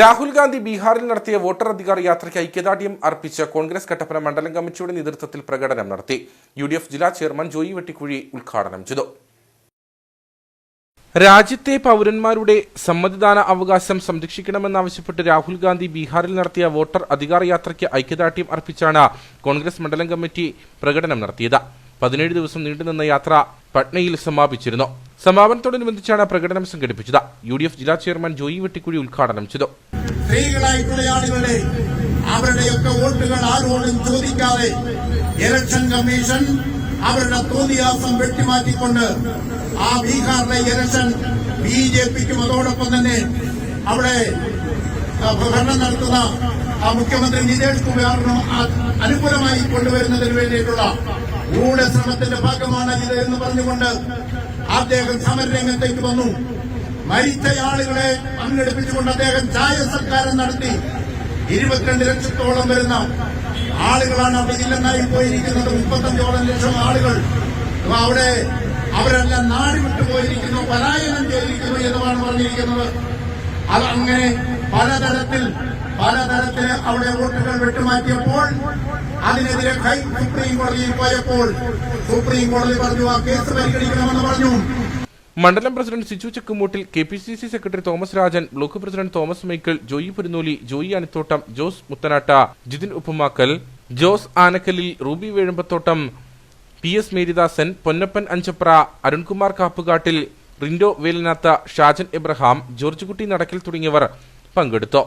രാഹുൽ ഗാന്ധി ബീഹാറിൽ നടത്തിയ വോട്ടർ അധികാർ യാത്രയ്ക്ക് ഐക്യദാർഢ്യം അർപ്പിച്ച കോൺഗ്രസ് കട്ടപ്പന മണ്ഡലം കമ്മിറ്റിയുടെ നേതൃത്വത്തിൽ പ്രകടനം നടത്തി. യു ഡി എഫ് ജില്ലാ ചെയർമാൻ ജോയി വെട്ടിക്കുഴി ഉദ്ഘാടനം ചെയ്തു. രാജ്യത്തെ പൗരന്മാരുടെ സമ്മതിദാന അവകാശം സംരക്ഷിക്കണമെന്നാവശ്യപ്പെട്ട് രാഹുൽ ഗാന്ധി ബീഹാറിൽ നടത്തിയ വോട്ടർ അധികാർ യാത്രയ്ക്ക് ഐക്യദാർഢ്യം അർപ്പിച്ചാണ് കോൺഗ്രസ് മണ്ഡലം കമ്മിറ്റി പ്രകടനം നടത്തിയത്. പതിനേഴ് ദിവസം നീണ്ടുനിന്ന യാത്ര പട്നയിൽ സമാപിച്ചിരുന്നു. സമാപനത്തോടനുബന്ധിച്ചാണ് പ്രകടനം സംഘടിപ്പിച്ചത്. യു ഡി എഫ് ജില്ലാ ചെയർമാൻ ജോയി വെട്ടിക്കുഴി ഉദ്ഘാടനം ചെയ്തു. സ്ത്രീകളായിട്ടുള്ള ആളുകളെ അവരുടെയൊക്കെ വോട്ടുകൾ ചോദിക്കാതെ ഇലക്ഷൻ കമ്മീഷൻ അവരുടെ വെട്ടിമാറ്റിക്കൊണ്ട് ആ ബീഹാറിലെ ഇലക്ഷൻ അതോടൊപ്പം തന്നെ അവിടെ ഭരണം നടത്തുന്ന ആ മുഖ്യമന്ത്രി നിതീഷ് കുമാറിനും അനുകൂലമായി കൊണ്ടുവരുന്നതിന് വേണ്ടിയിട്ടുള്ള ഭാഗമാണ് ഇത് എന്ന് പറഞ്ഞുകൊണ്ട് അദ്ദേഹം സമരരംഗത്തേക്ക് വന്നു. മരിച്ച ആളുകളെ പങ്കെടുപ്പിച്ചുകൊണ്ട് അദ്ദേഹം ചായ സൽക്കാരം നടത്തി. ഇരുപത്തിരണ്ട് ലക്ഷത്തോളം വരുന്ന ആളുകളാണ് അവിടെ ഇല്ലെന്നായി പോയിരിക്കുന്നത്. മുപ്പത്തഞ്ചോളം ലക്ഷം ആളുകൾ. അവിടെ അവരെല്ലാം നാട് വിട്ടു പോയിരിക്കുന്നു പലായനം ചെയ്തിരിക്കുന്നു എന്നുമാണ് പറഞ്ഞിരിക്കുന്നത്. അത് അങ്ങനെ പലതരത്തിൽ പലതരത്തിൽ അവിടെ വോട്ടുകൾ വിട്ടുമാറ്റിയപ്പോൾ അതിനെതിരെ കൈ സുപ്രീം കോടതിയിൽ പോയപ്പോൾ സുപ്രീം കോടതി പറഞ്ഞു ആ കേസ് പരിഗണിക്കണമെന്ന് പറഞ്ഞു. മണ്ഡലം president Siju Chekkumoottil K P C C secretary Thomas Rajan block president Thomas Michael Joy Purunnooli Joy Anathottam Jose Muthanatta Jithin Uppumakkal Jose Anakkalil Ruby Vezhumpathottam P S Maridasan Ponnappan Anchapra Arunkumar Kappukattil Rindo Velanatha Shajan Abraham George Kutty Nadakkal തുടങ്ങിയവർ പങ്കെടുത്തു.